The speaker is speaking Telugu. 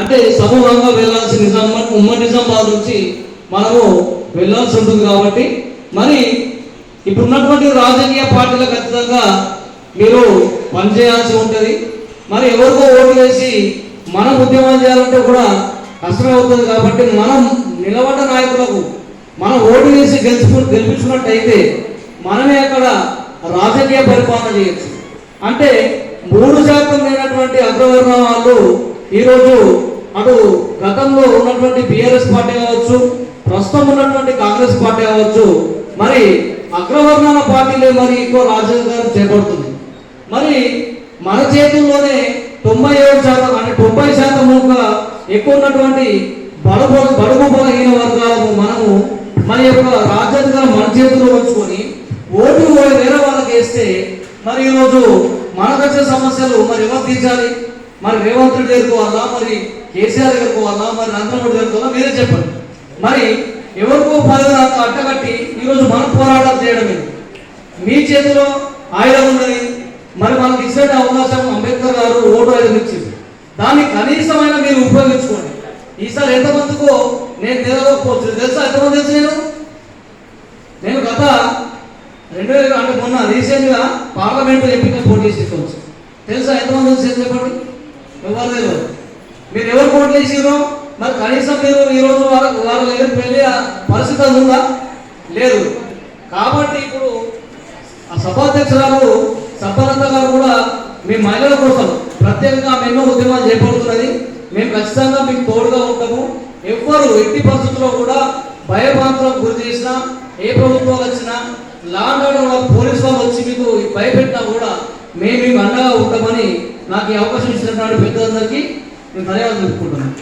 అంటే సమూహంగా వెళ్ళాల్సిన నిజాం ఉమ్మడి నిజామాబాద్ నుంచి మనము వెళ్ళాల్సి ఉంటుంది కాబట్టి మరి ఇప్పుడు ఉన్నటువంటి రాజకీయ పార్టీలకు ఖచ్చితంగా మీరు పనిచేయాల్సి ఉంటుంది. మరి ఎవరికో ఓటు వేసి మనం ఉద్యమం చేయాలంటే కూడా కష్టమవుతుంది కాబట్టి మనం నిలబడ్డ నాయకులకు మనం ఓటు వేసి గెలుచుకు గెలిపించుకున్నట్టయితే మనమే అక్కడ రాజకీయ పరిపాలన చేయొచ్చు. అంటే మూడు శాతం లేనటువంటి అగ్రవర్ణ వాళ్ళు ఈరోజు అటు గతంలో ఉన్నటువంటి బిఆర్ఎస్ పార్టీ కావచ్చు ప్రస్తుతం ఉన్నటువంటి కాంగ్రెస్ పార్టీ కావచ్చు మరి అగ్రవర్ణాల పార్టీలే మరి ఎక్కువ రాజకీయాలు చేపడుతుంది. మరి మన చేతుల్లోనే తొంభై ఏడు శాతం అంటే తొంభై శాతం ఇంకా ఎక్కువ ఉన్నటువంటి బడుగు బడుగు బలహీన వర్గాలకు మనము మన యొక్క రాజ్యాంగాలు మన చేతిలో ఉంచుకొని ఓటు వేరే వాళ్ళకి వేస్తే మరి ఈరోజు మనకు వచ్చే సమస్యలు మరి ఎవరు తీర్చాలి? మరి రేవంత్ రెడ్డి పోవాలా? మరి కేసీఆర్ ఎదుర్కోవాలా మరి నరేంద్ర మోడీ ఎదుర్కోవాలా మీరే చెప్పండి. మరి ఎవరికో పదవి అట్టగట్టి ఈరోజు మనం పోరాటం చేయడం మీ చేతిలో ఆయుధం ఉన్నది. మరి మనకి ఇచ్చిన అవకాశం అంబేద్కర్ గారు ఓటు ఆయుధం ఇచ్చింది. దాన్ని కనీసమైన మీరు ఉపయోగించుకోండి. ఈసారి ఎంతమందికో నేను నిలవకపోవచ్చు తెలుసా ఎంతమంది తెలుసు నేను? నేను గత రెండు వేల అంటే మొన్న రీసెంట్గా పార్లమెంట్ ఎంపిక పోటీ చేసుకోవచ్చు తెలుసా ఎంతమంది తెలుసు చెప్పండి? ఎవరు మీరు ఎవరు పోటీ వేసారు మరి కనీసం మీరు ఈరోజు వారు వారు దగ్గర వెళ్ళే పరిస్థితి అది ఉందా? లేదు. కాబట్టి ఇప్పుడు ఆ సభాధ్యక్షురాలు సభలత గారు కూడా మీ మహిళల కోసం ప్రత్యేకంగా మేము ఉద్యమం ఉద్యమాలు చేపడుతున్నది. మేము ఖచ్చితంగా మీకు తోడుగా ఉంటాము. ఎవ్వరు ఎట్టి పరిస్థితుల్లో కూడా భయభ్రాంతులకు గురి చేసినా ఏ ప్రభుత్వాలు వచ్చినా లాండ్ ఆర్డర్ పోలీసు వాళ్ళు వచ్చి మీకు భయపెట్టినా కూడా మేము మీకు అండగా ఉంటామని నాకు ఈ అవకాశం ఇచ్చినటువంటి పెద్దలందరికీ నేను ధన్యవాదాలు చెప్పుకుంటున్నాను.